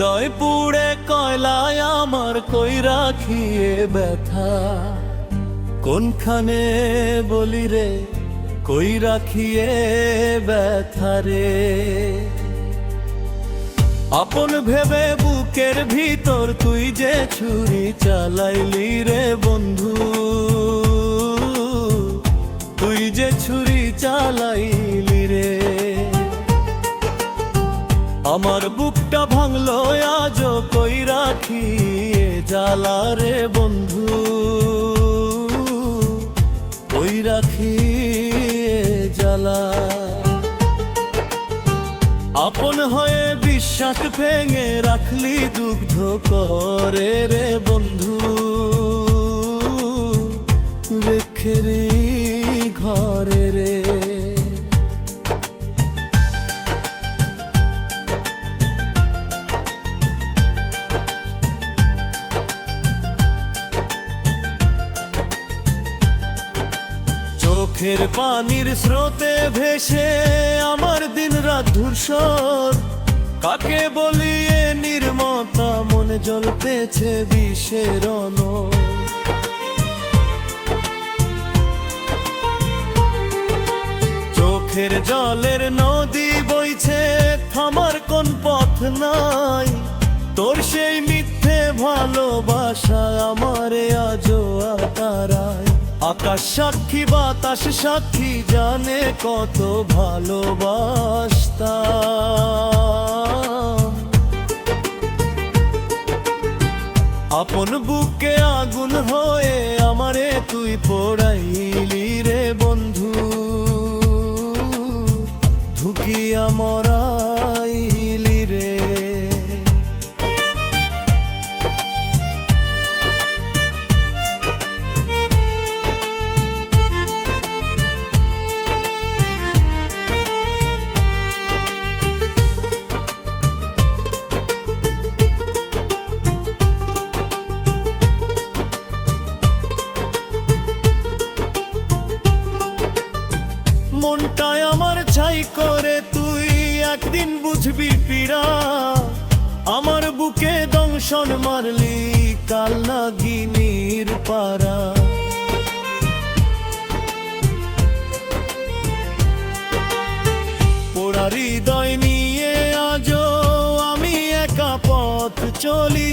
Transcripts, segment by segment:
হৃদয় পুড়ে কয়লায় আমার কই রাখিয়ে ব্যথা? কোনখানে বলি রে, কই রাখিয়ে ব্যথা রে? আপন ভেবে বুকের ভিতর তুই যে ছুরি চালাইলি রে বন্ধু, তুই যে ছুরি চালাইলি রে। আমার জ্বালা রে বন্ধু। ওই রাখি জ্বালা। আপন হয়ে বিশ্বাস ভেঙে রাখলি দুগ্ধ করে রে বন্ধু। চোখের পানির স্রোতে ভেসে আমার দিন রাত ধূসর। কাকে বলিয়ে নির্মতা মনে জল পেছে বিষের চোখের জলের নদী বইছে, থামার কোন পথ নাই। তোর সেই মিথ্যে ভালোবাসা আমারে তারায় আকাশ সাক্ষী বাতাস সাক্ষী জানে কত ভালোবাসতাম আপন বুকে আগুন হয়ে আমারে তুই পোড়াইলি। একদিন বুঝবি পীড়া? আমার বুকে দংশন মারলি, কাল নাগিনীর পারা পোড়া হৃদয় নিয়ে আজও আমি একা পথ চলি,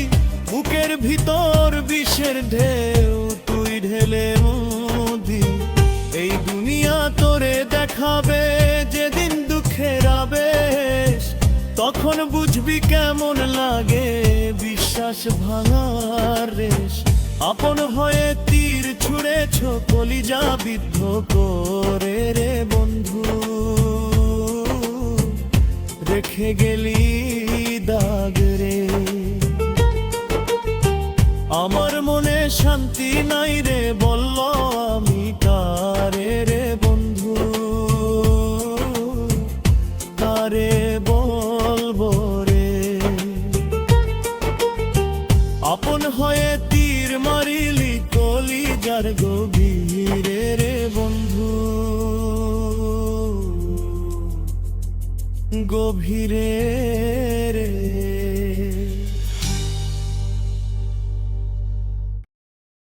বুকের ভিতর বিষের ঢেউ তুই ঢেলে মুদি তখন কেমন লাগে? বিশ্বাস ভাঙার রেশ। আপন হয়ে তীর ছুঁড়েছ, কলিজা বিদ্ধ করে রে বন্ধু। রেখে গেলি দাগ রে। আমার মনে শান্তি নাই রে, বলল আমি কারে রে বন্ধু? কারে গভীরে রে বন্ধু। গভীরে রে।